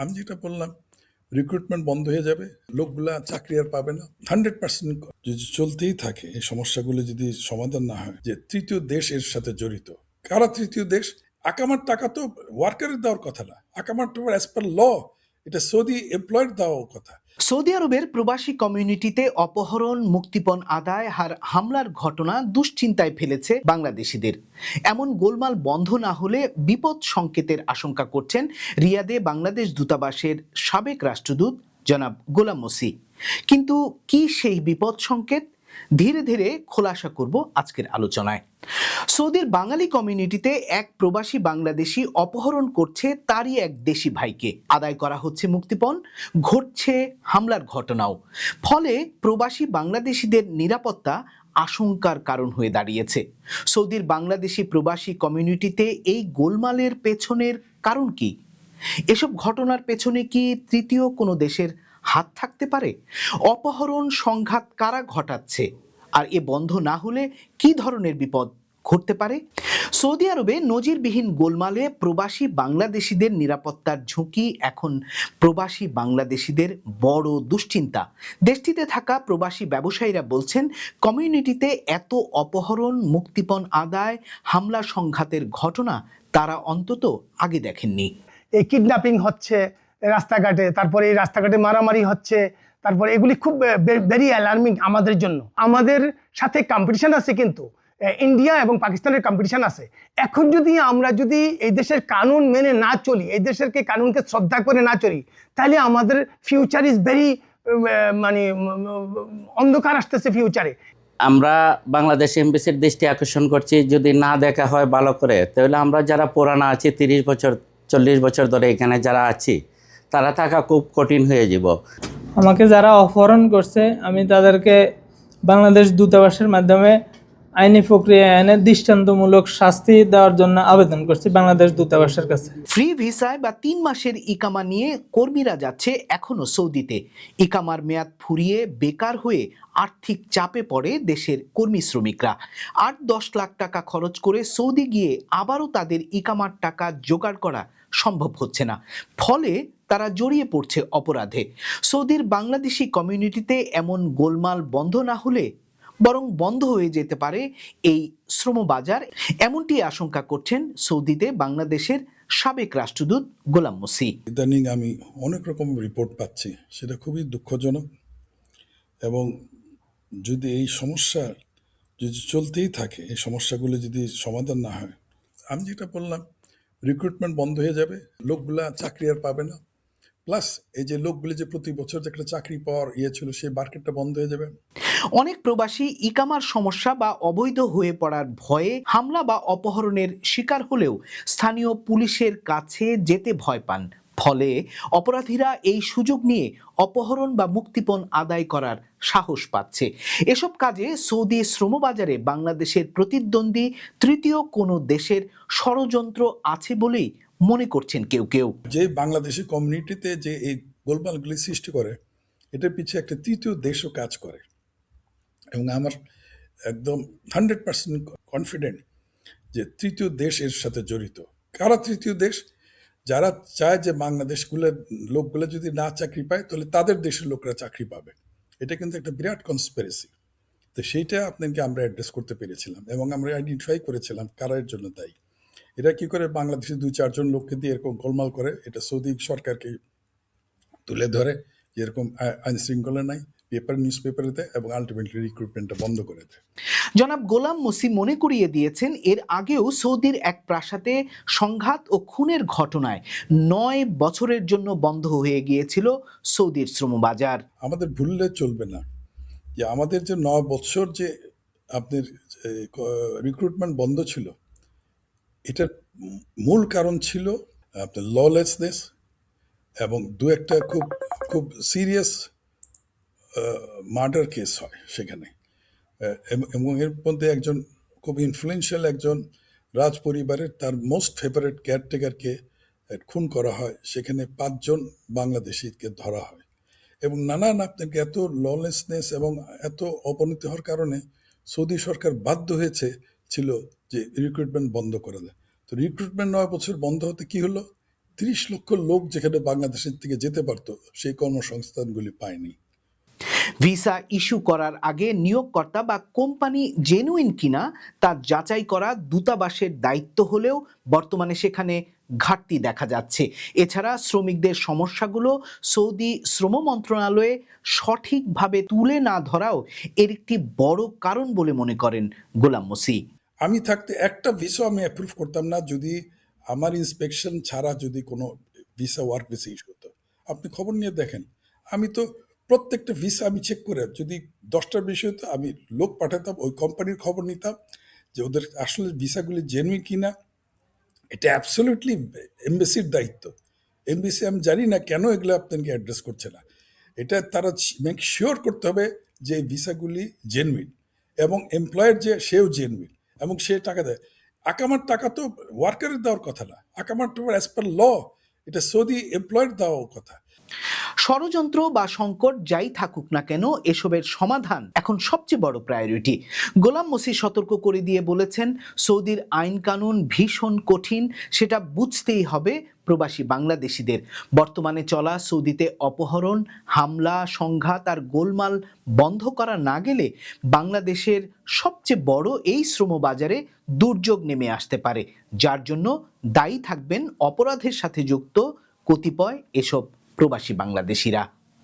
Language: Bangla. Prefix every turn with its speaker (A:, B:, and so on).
A: আমি যেটা বললাম রিক্রুটমেন্ট বন্ধ হয়ে যাবে, লোকগুলা চাকরি আর পাবে না। হান্ড্রেড পার্সেন্ট যদি চলতেই থাকে, এই সমস্যাগুলো যদি সমাধান না হয়, যে তৃতীয় দেশ এর সাথে জড়িত। কারা তৃতীয় দেশ? আকামার টাকা তো ওয়ার্কারের দেওয়ার কথা না। আকামার টাকা অ্যাজ পার ল এটা সৌদি এমপ্লয়ের দেওয়ার কথা।
B: সৌদি আরবের প্রবাসী কমিউনিটিতে অপহরণ, মুক্তিপণ আদায় আর হামলার ঘটনা দুশ্চিন্তায় ফেলেছে বাংলাদেশিদের। এমন গোলমাল বন্ধ না হলে বিপদ সংকেতের আশঙ্কা করছেন রিয়াদে বাংলাদেশ দূতাবাসের সাবেক রাষ্ট্রদূত জনাব গোলাম মসি। কিন্তু কি সেই বিপদ সংকেত? ধীরে ধীরে খোলাসা করব আজকের আলোচনায়। সৌদির বাঙালি কমিউনিটিতে এক প্রবাসী বাংলাদেশি অপহরণ করছে তারই এক দেশি ভাইকে। আদায় করা হচ্ছে মুক্তিপণ, ঘটছে হামলার ঘটনাও। ফলে প্রবাসী বাংলাদেশিদের নিরাপত্তা আশঙ্কার কারণ হয়ে দাঁড়িয়েছে। সৌদির বাংলাদেশি প্রবাসী কমিউনিটিতে এই গোলমালের পেছনের কারণ কি? এসব ঘটনার পেছনে কি তৃতীয় কোনো দেশের হাত থাকতে পারে? অপহরণ সংঘাত কারা ঘটাচ্ছে? আর এ বন্ধ না হলে কি ধরনের বিপদ ঘটতে পারে। সৌদি আরবে নজিরবিহীন গোলমালে প্রবাসী বাংলাদেশিদের নিরাপত্তার ঝুঁকি, এখন প্রবাসী বাংলাদেশিদের বড় দুশ্চিন্তা। দেশটিতে থাকা প্রবাসী ব্যবসায়ীরা বলছেন, কমিউনিটিতে এত অপহরণ, মুক্তিপণ আদায়, হামলা সংঘাতের ঘটনা তারা অন্তত আগে দেখেননি।
C: এই কিডন্যাপিং হচ্ছে, রাস্তাঘাটে, তারপরে এই রাস্তাঘাটে মারামারি হচ্ছে, তারপরে এগুলি খুব ভেরি অ্যালার্মিং আমাদের জন্য। আমাদের সাথে কম্পিটিশন আছে কিন্তু। ইন্ডিয়া এবং পাকিস্তানের কম্পিটিশন আছে। এখন যদি আমরা যদি এই দেশের কানুন মেনে না চলি এই দেশের কে কানুনকে শ্রদ্ধা করে না চলি তাহলে আমাদের ফিউচার ইজ ভেরি মানে অন্ধকার আসতেছে ফিউচারে
D: আমরা বাংলাদেশ এমবিসির দৃষ্টি আকর্ষণ করছি যদি না দেখা হয় ভালো করে তাহলে আমরা যারা পুরানা আছি তিরিশ বছর চল্লিশ বছর ধরে এখানে যারা আছি তারা থাকা খুব কঠিন হয়ে যাব।
E: আমাকে যারা অপহরণ করছে আমি তাদেরকে বাংলাদেশ দূতাবাসের মাধ্যমে আইনি প্রক্রিয়া এনে দৃষ্টান্তমূলক শাস্তি দেওয়ার জন্য আবেদন করছি বাংলাদেশ দূতাবাসের কাছে।
B: ফ্রি ভিসায় বা তিন মাসের ইকামা নিয়ে কর্মীরা যাচ্ছে এখনও সৌদিতে। ইকামার মেয়াদ ফুরিয়ে বেকার হয়ে আর্থিক চাপে পড়ে দেশের কর্মী শ্রমিকরা। আট দশ লাখ টাকা খরচ করে সৌদি গিয়ে আবারও তাদের ইকামার টাকা জোগাড় করা সম্ভব হচ্ছে না। ফলে তারা জড়িয়ে পড়ছে অপরাধে। সৌদির বাংলাদেশি কমিউনিটিতে এমন গোলমাল বন্ধ না হলে বরং বন্ধ হয়ে যেতে পারে এই শ্রমবাজার। এমনটি আশঙ্কা করছেন সৌদিতে বাংলাদেশের সাবেক রাষ্ট্রদূত গোলাম মুসি।
A: ইদানিং আমি অনেক রকম রিপোর্ট পাচ্ছি, সেটা খুবই দুঃখজনক এবং যদি এই সমস্যা যদি চলতেই থাকে, এই সমস্যাগুলো যদি সমাধান না হয়, আমি যেটা বললাম রিক্রুটমেন্ট বন্ধ হয়ে যাবে, লোকগুলা চাকরি আর পাবে না। প্লাস এই যে লোকগুলি যে প্রতি বছর যে একটা চাকরি পাওয়ার ইয়ে ছিল, সেই মার্কেটটা বন্ধ হয়ে যাবে।
B: অনেক প্রবাসী ইকামার সমস্যা বা অবৈধ হয়ে পড়ার ভয়ে হামলা বা অপহরণের শিকার হলেও স্থানীয় পুলিশের কাছে যেতে ভয় পান। ফলে অপরাধীরা এই সুযোগ নিয়ে অপহরণ বা মুক্তিপণ আদায় করার সাহস পাচ্ছে। এসব কাজে সৌদি শ্রমবাজারে বাংলাদেশের প্রতিদ্বন্দ্বী তৃতীয় কোনো দেশের ষড়যন্ত্র আছে বলেই মনে করছেন কেউ কেউ।
A: যে বাংলাদেশি কমিউনিটিতে যে এই গোলমালগুলি সৃষ্টি করে, এটার পিছিয়ে একটা তৃতীয় দেশও কাজ করে। এবং আমার একদম হান্ড্রেড পার্সেন্ট কনফিডেন্ট যে তৃতীয় দেশ এর সাথে জড়িত। কারা তৃতীয় দেশ? যারা চায় যে বাংলাদেশগুলোর লোকগুলো যদি না চাকরি পায়, তাহলে তাদের দেশের লোকরা চাকরি পাবে। এটা কিন্তু একটা বিরাট কনসপেরেসি তো সেইটা আপনাকে আমরা অ্যাড্রেস করতে পেরেছিলাম এবং আমরা আইডেন্টিফাই করেছিলাম কারা এর জন্য দায়ী। এরা কি করে বাংলাদেশের দুই, চারজন লোককে দিয়ে এরকম গোলমাল করে, এটা সৌদি সরকারকে তুলে ধরে যে এরকম আইনশৃঙ্খলা নাই পেপার নিউজ পেপারে দেয় এবং আলটিমেটলি রিক্রুটমেন্টটা বন্ধ করে দেয়।
B: জনাব গোলাম মুসি মনে করিয়ে দিয়েছেন এর আগেও সৌদির এক প্রাসাদে সংঘাত ও খুনের ঘটনায় নয় বছরের জন্য বন্ধ হয়ে গিয়েছিল সৌদির শ্রমবাজার।
A: আমাদের ভুললে চলবে না। যে আমাদের যে ন বছর যে আপনার রিক্রুটমেন্ট বন্ধ ছিল এটার মূল কারণ ছিল আপনার ললেসনেস এবং দু একটা খুব খুব সিরিয়াস মার্ডার কেস হয় সেখানে। এবং এর মধ্যে একজন খুব ইনফ্লুয়েন্সিয়াল একজন রাজ পরিবারের তার মোস্ট ফেভারেট কেয়ারটেকারকে খুন করা হয়। সেখানে পাঁচজন বাংলাদেশিকে ধরা হয়। এবং নানান আপনাকে এত ললেসনেস এবং এত অবনতি হওয়ার কারণে সৌদি সরকার বাধ্য হয়েছে, ছিল যে রিক্রুটমেন্ট বন্ধ করে দেয়। তো রিক্রুটমেন্ট নয় বছর বন্ধ হতে কি হলো? তিরিশ লক্ষ লোক যেখানে বাংলাদেশের থেকে যেতে পারতো, সেই কর্মসংস্থানগুলি পায়নি।
B: ভিসা ইস্যু করার আগে নিয়োগকর্তা বা কোম্পানি জেনুইন কিনা তা যাচাই করা দূতাবাসের দায়িত্ব হলেও বর্তমানে সেখানে ঘাটতি দেখা যাচ্ছে। এছাড়া শ্রমিকদের সমস্যাগুলো সৌদি শ্রম মন্ত্রণালয়ে সঠিকভাবে তুলে না ধরাও এর একটি বড় কারণ বলে মনে করেন গোলাম মসি।
A: আমি থাকতে একটা ভিসা আমি অ্যাপ্রুভ করতাম না যদি আমার ইন্সপেকশন ছাড়া যদি কোনো ভিসা ওয়ার্ক ভিসা ইস্যু হতো। আপনি খবর নিয়ে দেখেন। আমি তো প্রত্যেকটা ভিসা আমি চেক করে, যদি দশটার বেশি হতো আমি লোক পাঠাতাম, ওই কোম্পানির খবর নিতাম যে ওদের আসলে ভিসাগুলি জেনুইন কিনা। এটা অ্যাবসোলিউটলি এমবেসির দায়িত্ব। এমবেসি আমি জানি না কেন এগুলো আপনাকে অ্যাড্রেস করছে না। এটা তারা মেক শিওর করতে হবে যে ভিসাগুলি জেনুইন এবং এমপ্লয়ের যে, সেও জেনুইন এবং সে টাকা দেয়। আকামার টাকা তো ওয়ার্কারের দেওয়ার কথা না। আকামার তো অ্যাজ পার ল এটা সৌদি এমপ্লয়ের দেওয়ার কথা।
B: ষড়যন্ত্র বা সংকট যাই থাকুক না কেন, এসবের সমাধান এখন সবচেয়ে বড় প্রায়োরিটি গোলাম মসি সতর্ক করে দিয়ে বলেছেন, সৌদির আইন কানুন ভীষণ কঠিন, সেটা বুঝতেই হবে প্রবাসী বাংলাদেশিদের। বর্তমানে চলা সৌদিতে অপহরণ, হামলা, সংঘাত আর গোলমাল বন্ধ করা না গেলে বাংলাদেশের সবচেয়ে বড় এই শ্রমবাজারে দুর্যোগ নেমে আসতে পারে, যার জন্য দায়ী থাকবেন অপরাধের সাথে যুক্ত কতিপয় এসব প্রবাসী বাংলাদেশিরা।